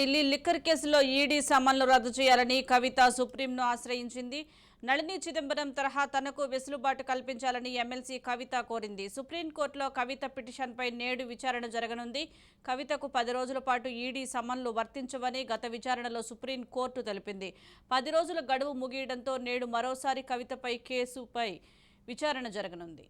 Delhi liquor కేసులో ED సమన్లు రద్దు చేయాలని కవిత సుప్రీంను ఆశ్రయించింది. నళిని చిదంబరం తరహా తనకు వెసులుబాటు కల్పించాలని ఎమ్మెల్సీ కవిత కోరింది. సుప్రీంకోర్టులో కవిత పిటిషన్పై నేడు విచారణ జరగనుంది. కవితకు పది రోజుల పాటు ఈడీ సమన్లు వర్తించవని గత విచారణలో సుప్రీంకోర్టు తెలిపింది. పది రోజుల గడువు ముగియడంతో నేడు మరోసారి కవితపై కేసుపై విచారణ జరగనుంది.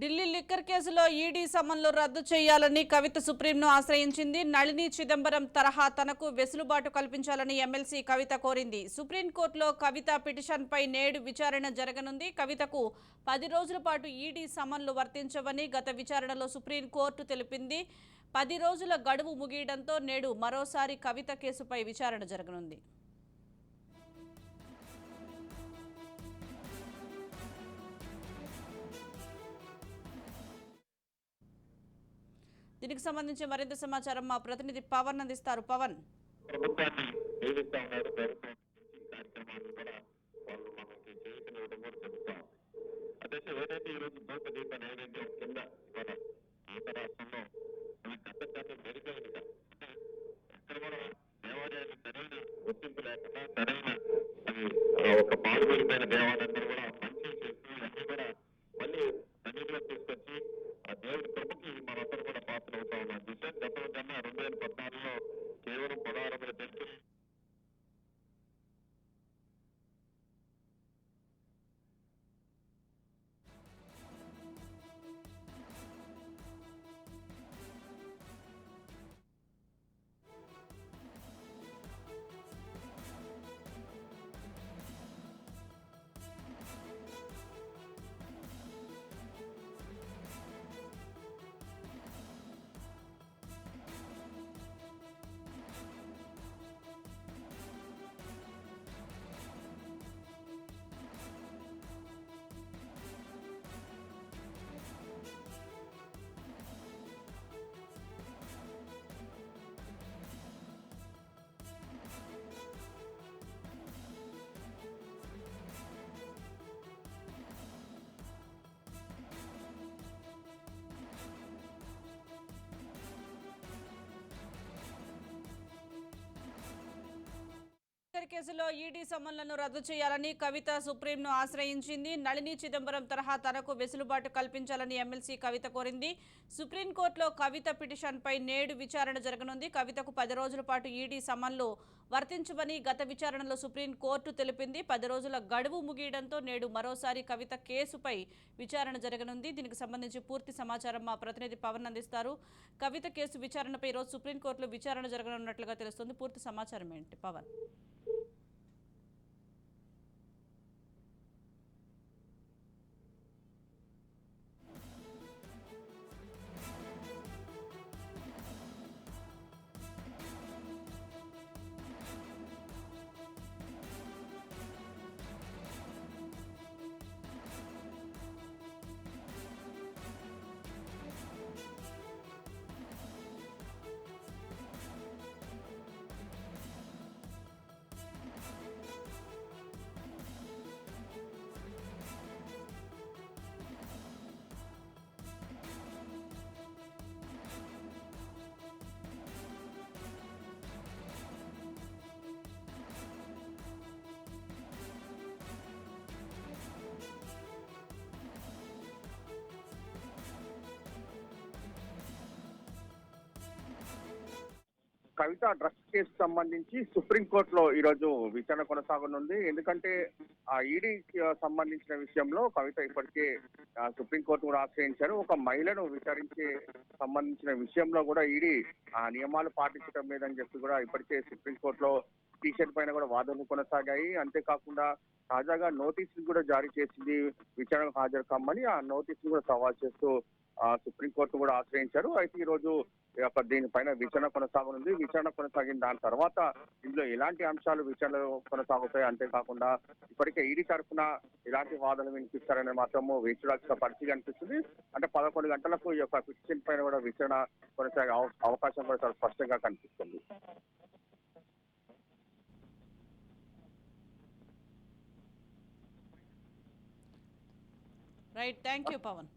ఢిల్లీ లిక్కర్ కేసులో ఈడీ సమన్లు రద్దు చేయాలని కవిత సుప్రీంను ఆశ్రయించింది నళిని చిదంబరం తరహా తనకు వెసులుబాటు కల్పించాలని ఎమ్మెల్సీ కవిత కోరింది. సుప్రీంకోర్టులో కవిత పిటిషన్పై నేడు విచారణ జరగనుంది. కవితకు పది రోజుల పాటు ఈడీ సమన్లు వర్తించవని గత విచారణలో సుప్రీంకోర్టు తెలిపింది. పది రోజుల గడువు ముగియడంతో నేడు మరోసారి కవిత కేసుపై విచారణ జరగనుంది. దీనికి సంబంధించి మరింత సమాచారం మా ప్రతినిధి పవన్ అందిస్తారు. పవన్. ఏదైతే ఈ రోజు భూత దీప నైవేద్యం కింద ఇవాళ ఆంధ్ర రాష్ట్రంలో అంటే సరైన గుర్తింపు లేకుండా సరైన కేసులో ఈడీ సమన్లను రద్దు చేయాలని కవిత సుప్రీంను ఆశ్రయించింది. నళిని చిదంబరం తరహా తనకు వెసులుబాటు కల్పించాలని ఎమ్మెల్సీ కవిత కోరింది. సుప్రీంకోర్టులో కవిత పిటిషన్పై నేడు విచారణ జరగనుంది. కవితకు పది రోజుల పాటు ఈడీ సమన్లు వర్తించమని గత విచారణలో సుప్రీంకోర్టు తెలిపింది. పది రోజుల గడువు ముగియడంతో నేడు మరోసారి కవిత కేసుపై విచారణ జరగనుంది. దీనికి సంబంధించి పూర్తి సమాచారం మా ప్రతినిధి పవన్ అందిస్తారు. కవిత కేసు విచారణపై ఈరోజు సుప్రీంకోర్టులో విచారణ జరగనున్నట్లుగా తెలుస్తుంది. పూర్తి సమాచారం ఏంటి పవన్? కవిత డ్రగ్స్ కేసు సంబంధించి సుప్రీంకోర్టులో ఈరోజు విచారణ కొనసాగనుంది. ఎందుకంటే ఆ ఈడీ సంబంధించిన విషయంలో కవిత ఇప్పటికే సుప్రీం సుప్రీంకోర్టు కూడా ఆశ్రయించారు. ఒక మహిళను విచారించే సంబంధించిన విషయంలో కూడా ఈడీ ఆ నియమాలు పాటించడం లేదని చెప్పి కూడా ఇప్పటికే సుప్రీంకోర్టులో టీషర్ట్ పైన కూడా వాదనలు కొనసాగాయి. అంతేకాకుండా తాజాగా నోటీసులు కూడా జారీ చేసింది విచారణకు హాజరు కమ్మని ఆ నోటీసులు కూడా సవాల్ చేస్తూ ఆ సుప్రీంకోర్టు కూడా ఆశ్రయించారు. అయితే ఈ రోజు యొక్క దీనిపైన విచారణ కొనసాగనుంది. విచారణ కొనసాగిన దాని తర్వాత ఇందులో ఎలాంటి అంశాలు విచారణ కొనసాగుతాయి అంతేకాకుండా ఇప్పటికే ఈడీ తరఫున ఎలాంటి వాదనలు వినిపిస్తారనే మాత్రము వేచి పరిస్థితి అనిపిస్తుంది అంటే పదకొండు గంటలకు ఈ యొక్క పిటిషన్ పైన కూడా విచారణ కొనసాగే అవకాశం కూడా చాలా స్పష్టంగా కనిపిస్తుంది. Right thank you Pawan